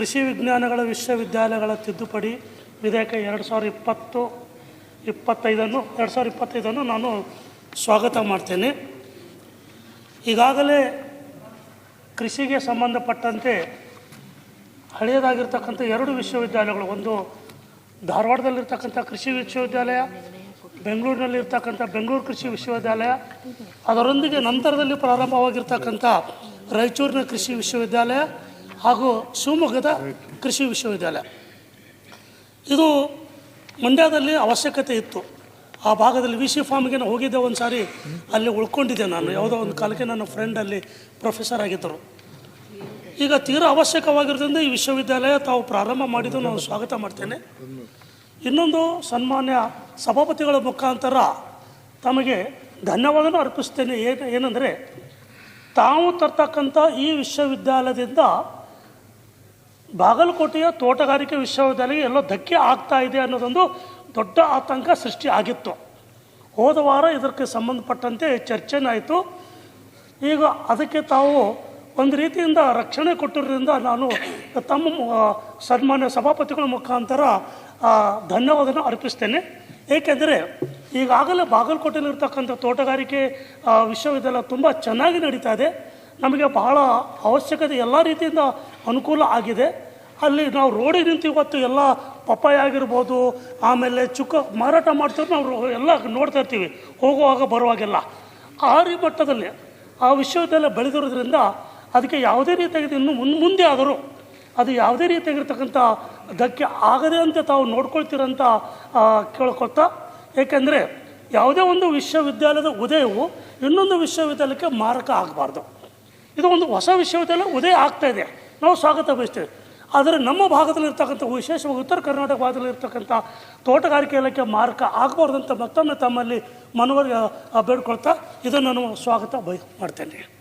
ಕೃಷಿ ವಿಜ್ಞಾನಗಳ ವಿಶ್ವವಿದ್ಯಾಲಯಗಳ ತಿದ್ದುಪಡಿ ವಿಧೇಯಕ ಎರಡು ಸಾವಿರದ ಇಪ್ಪತ್ತು, ಇಪ್ಪತ್ತೈದನ್ನು, ಎರಡು ಸಾವಿರದ ಇಪ್ಪತ್ತೈದನ್ನು ನಾನು ಸ್ವಾಗತ ಮಾಡ್ತೇನೆ. ಈಗಾಗಲೇ ಕೃಷಿಗೆ ಸಂಬಂಧಪಟ್ಟಂತೆ ಹಳೆಯದಾಗಿರ್ತಕ್ಕಂಥ ಎರಡು ವಿಶ್ವವಿದ್ಯಾಲಯಗಳು, ಒಂದು ಧಾರವಾಡದಲ್ಲಿರ್ತಕ್ಕಂಥ ಕೃಷಿ ವಿಶ್ವವಿದ್ಯಾಲಯ, ಬೆಂಗಳೂರಿನಲ್ಲಿರ್ತಕ್ಕಂಥ ಬೆಂಗಳೂರು ಕೃಷಿ ವಿಶ್ವವಿದ್ಯಾಲಯ, ಅದರೊಂದಿಗೆ ನಂತರದಲ್ಲಿ ಪ್ರಾರಂಭವಾಗಿರ್ತಕ್ಕಂಥ ರಾಯಚೂರಿನ ಕೃಷಿ ವಿಶ್ವವಿದ್ಯಾಲಯ ಹಾಗೂ ಶಿವಮೊಗ್ಗದ ಕೃಷಿ ವಿಶ್ವವಿದ್ಯಾಲಯ. ಇದು ಮಂಡ್ಯದಲ್ಲಿ ಅವಶ್ಯಕತೆ ಇತ್ತು. ಆ ಭಾಗದಲ್ಲಿ ವಿ ಸಿ ಫಾರ್ಮ್ಗೆ ಹೋಗಿದ್ದೆ ಒಂದು ಸಾರಿ, ಅಲ್ಲಿ ಉಳ್ಕೊಂಡಿದ್ದೆ ನಾನು. ಯಾವುದೋ ಒಂದು ಕಾಲಕ್ಕೆ ನನ್ನ ಫ್ರೆಂಡ್ ಅಲ್ಲಿ ಪ್ರೊಫೆಸರ್ ಆಗಿದ್ದರು. ಈಗ ತೀರಾ ಅವಶ್ಯಕವಾಗಿರೋದ್ರಿಂದ ಈ ವಿಶ್ವವಿದ್ಯಾಲಯ ತಾವು ಪ್ರಾರಂಭ ಮಾಡಿದ್ದು ನಾನು ಸ್ವಾಗತ ಮಾಡ್ತೇನೆ. ಇನ್ನೊಂದು ಸನ್ಮಾನ್ಯ ಸಭಾಪತಿಗಳ ಮುಖಾಂತರ ತಮಗೆ ಧನ್ಯವಾದನೂ ಅರ್ಪಿಸ್ತೇನೆ. ಏನು, ಏನಂದರೆ, ತಾವು ತರ್ತಕ್ಕಂಥ ಈ ವಿಶ್ವವಿದ್ಯಾಲಯದಿಂದ ಬಾಗಲಕೋಟೆಯ ತೋಟಗಾರಿಕೆ ವಿಶ್ವವಿದ್ಯಾಲಯ ಎಲ್ಲೋ ಧಕ್ಕೆ ಆಗ್ತಾ ಇದೆ ಅನ್ನೋದೊಂದು ದೊಡ್ಡ ಆತಂಕ ಸೃಷ್ಟಿ ಆಗಿತ್ತು. ಹೋದ ವಾರ ಇದಕ್ಕೆ ಸಂಬಂಧಪಟ್ಟಂತೆ ಚರ್ಚೆನಾಯಿತು. ಈಗ ಅದಕ್ಕೆ ತಾವು ಒಂದು ರೀತಿಯಿಂದ ರಕ್ಷಣೆ ಕೊಟ್ಟಿರೋದ್ರಿಂದ ನಾನು ತಮ್ಮ ಸನ್ಮಾನ್ಯ ಸಭಾಪತಿಗಳ ಮುಖಾಂತರ ಧನ್ಯವಾದನ ಅರ್ಪಿಸ್ತೇನೆ. ಏಕೆಂದರೆ ಈಗಾಗಲೇ ಬಾಗಲಕೋಟೆಯಲ್ಲಿರ್ತಕ್ಕಂಥ ತೋಟಗಾರಿಕೆ ವಿಶ್ವವಿದ್ಯಾಲಯ ತುಂಬ ಚೆನ್ನಾಗಿ ನಡೀತಾ ಇದೆ. ನಮಗೆ ಬಹಳ ಅವಶ್ಯಕತೆ ಎಲ್ಲ ರೀತಿಯಿಂದ ಅನುಕೂಲ ಆಗಿದೆ. ಅಲ್ಲಿ ನಾವು ರೋಡಿಗೆ ನಿಂತು ಇವತ್ತು ಎಲ್ಲ ಪಪ್ಪಾಯ ಆಗಿರ್ಬೋದು, ಆಮೇಲೆ ಚುಕ್ಕ ಮಾರಾಟ ಮಾಡ್ತಾರೆ ನಾವು ಎಲ್ಲ ನೋಡ್ತಾ ಇರ್ತೀವಿ, ಹೋಗುವಾಗ ಬರುವಾಗೆಲ್ಲ. ಆ ರೀ ಮಟ್ಟದಲ್ಲಿ, ಆ ವಿಶ್ವವಿದ್ಯಾಲಯ ಬೆಳೆದಿರೋದ್ರಿಂದ ಅದಕ್ಕೆ ಯಾವುದೇ ರೀತಿಯಾಗಿ ಇನ್ನು ಮುನ್, ಮುಂದೆ ಆದರೂ ಅದು ಯಾವುದೇ ರೀತಿಯಾಗಿರ್ತಕ್ಕಂಥ ಧಕ್ಕೆ ಆಗದೆ ಅಂತ ತಾವು ನೋಡ್ಕೊಳ್ತೀರಂತ ಕೇಳ್ಕೊಳ್ತಾ, ಏಕೆಂದರೆ ಯಾವುದೇ ಒಂದು ವಿಶ್ವವಿದ್ಯಾಲಯದ ಉದಯವು ಇನ್ನೊಂದು ವಿಶ್ವವಿದ್ಯಾಲಯಕ್ಕೆ ಮಾರಕ ಆಗಬಾರ್ದು. ಇದು ಒಂದು ಹೊಸ ವಿಷಯದಲ್ಲ ಉದಯ ಆಗ್ತಾ ಇದೆ. ನಾವು ಸ್ವಾಗತ ಬಯಸ್ತೇವೆ. ಆದರೆ ನಮ್ಮ ಭಾಗದಲ್ಲಿರ್ತಕ್ಕಂಥ, ವಿಶೇಷವಾಗಿ ಉತ್ತರ ಕರ್ನಾಟಕ ಭಾಗದಲ್ಲಿರ್ತಕ್ಕಂಥ ತೋಟಗಾರಿಕೆ ಇಲಾಖೆ ಮಾರ್ಕ ಆಗಬಾರ್ದಂತ ಮತ್ತೊಮ್ಮೆ ತಮ್ಮಲ್ಲಿ ಮನವರಿ ಬೇಡ್ಕೊಳ್ತಾ ಇದನ್ನು ನಾನು ಸ್ವಾಗತ ಬಯ, ಮಾಡ್ತೇನೆ.